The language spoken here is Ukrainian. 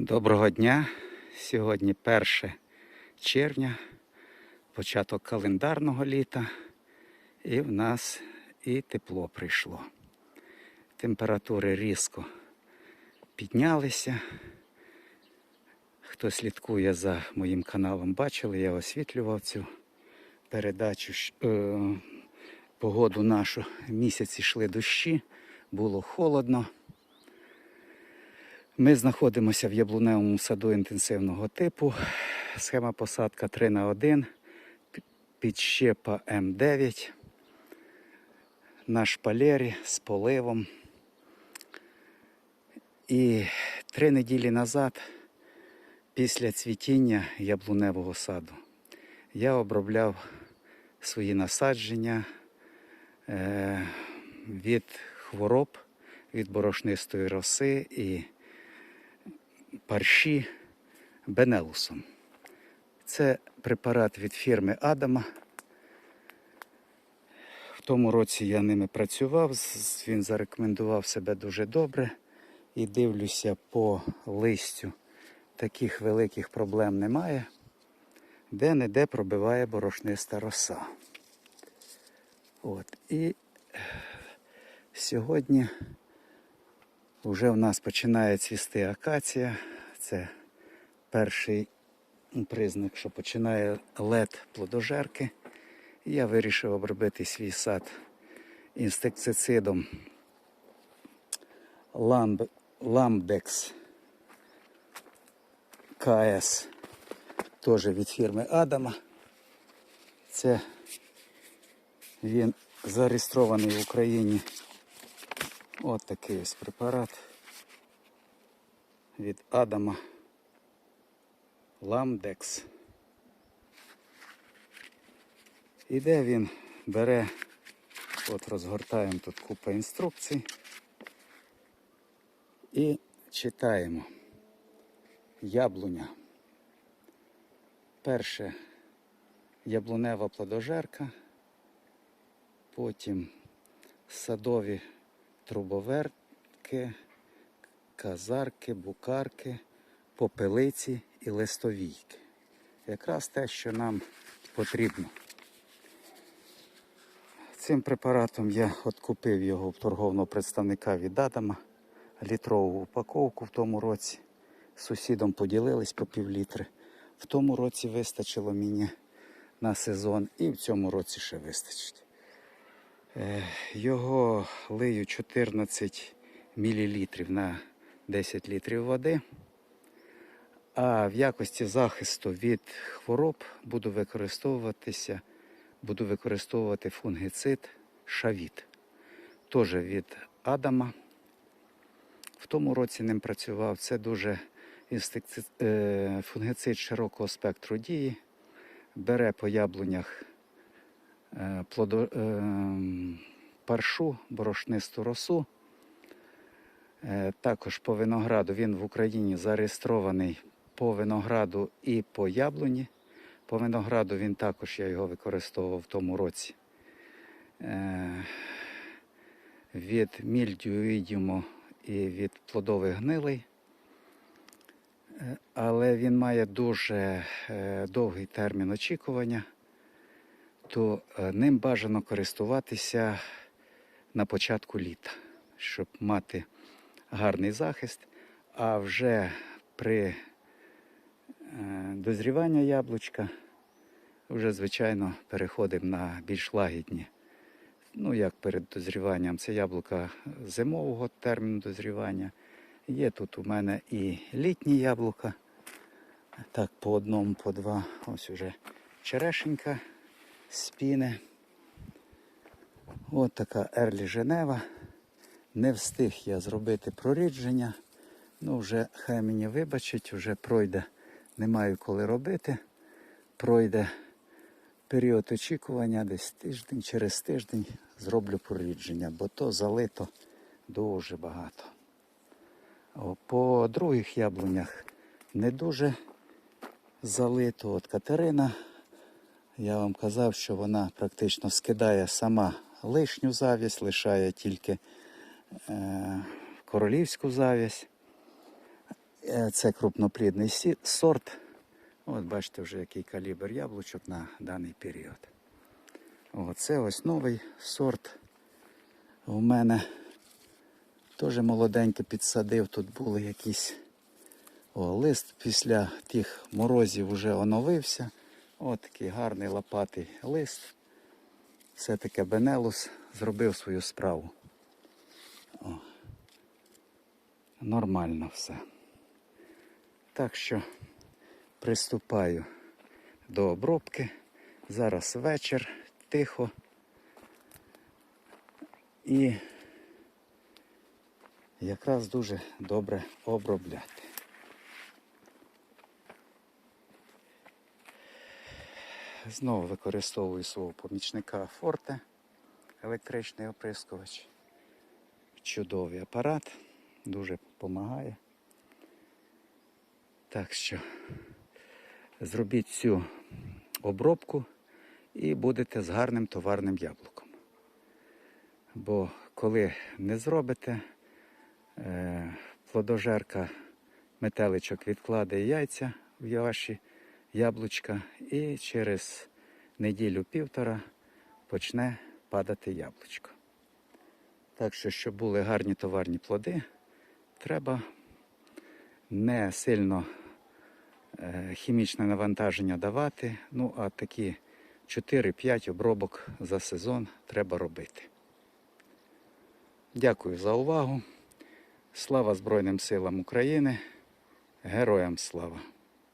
Доброго дня. Сьогодні 1 червня, початок календарного літа, і в нас і тепло прийшло. Температури різко піднялися. Хто слідкує за моїм каналом, бачили, я освітлював цю передачу. Е, погоду нашу. Місяць йшли дощі, було холодно. Ми знаходимося в яблуневому саду інтенсивного типу. Схема посадка 3 на 1 пі- підщепа М9 на шпалері з поливом. І три неділі назад, після цвітіння яблуневого саду, я обробляв свої насадження е, від хвороб, від борошнистої роси і парші Бенелусом. Це препарат від фірми Адама. В тому році я ними працював, він зарекомендував себе дуже добре. І дивлюся по листю, таких великих проблем немає. Де-не-де пробиває борошниста роса. От. І сьогодні вже в нас починає цвісти акація. Це перший признак, що починає лед плодожерки. Я вирішив обробити свій сад інсектицидом Ламб... Ламбекс КС, теж від фірми Адама. Це він зареєстрований в Україні. От такий ось препарат від Адама Ламдекс. Іде він, бере, от розгортаємо тут купа інструкцій і читаємо. Яблуня. Перше яблунева плодожерка, потім садові трубоверки, казарки, букарки, попелиці і листовійки. Якраз те, що нам потрібно. Цим препаратом я от купив його в торговного представника від Адама, літрову упаковку в тому році. З сусідом поділились по пів літри. В тому році вистачило мені на сезон і в цьому році ще вистачить. Е, Його лию 14 мл на 10 літрів води. А в якості захисту від хвороб буду використовуватися, буду використовувати фунгицид шавіт. Теж від Адама. В тому році ним працював. Це дуже е, фунгицид широкого спектру дії. Бере по яблунях плодо... е, паршу, борошнисту росу. Е, Також по винограду він в Україні зареєстрований по винограду і по яблуні. По винограду він також я його використовував в тому році. Е, Від мільдіоїдіуму і від плодових гнилей. Е, Але він має дуже е, довгий термін очікування, то е, ним бажано користуватися на початку літа, щоб мати гарний захист, а вже при е, дозріванні яблучка вже, звичайно, переходимо на більш лагідні. Ну, як перед дозріванням, це яблука зимового терміну дозрівання. Є тут у мене і літні яблука. Так, по одному, по два. Ось уже черешенька спіне. От така Ерлі Женева. Не встиг я зробити прорідження. Ну, вже хай мені вибачить, вже пройде, не маю коли робити. Пройде період очікування, десь тиждень, через тиждень зроблю прорідження, бо то залито дуже багато. О, По других яблунях не дуже залито. От Катерина, я вам казав, що вона практично скидає сама лишню завість, лишає тільки е, королівську завість. Е, Це крупноплідний сорт. От бачите вже який калібр яблучок на даний період. Оце ось новий сорт. У мене теж молоденько підсадив. Тут були якісь о, лист після тих морозів вже оновився. От такий гарний лопатий лист. Все-таки Бенелус зробив свою справу. О. Нормально все. Так що приступаю до обробки. Зараз вечір, тихо. І якраз дуже добре обробляти. Знову використовую свого помічника Форте, електричний оприскувач. Чудовий апарат, дуже допомагає. Так що зробіть цю обробку і будете з гарним товарним яблуком. Бо коли не зробите, е, плодожерка метеличок відкладає яйця в ваші яблучка і через неділю-півтора почне падати яблучко. Так що, щоб були гарні товарні плоди, треба не сильно е, хімічне навантаження давати, ну а такі 4-5 обробок за сезон треба робити. Дякую за увагу. Слава Збройним силам України. Героям слава!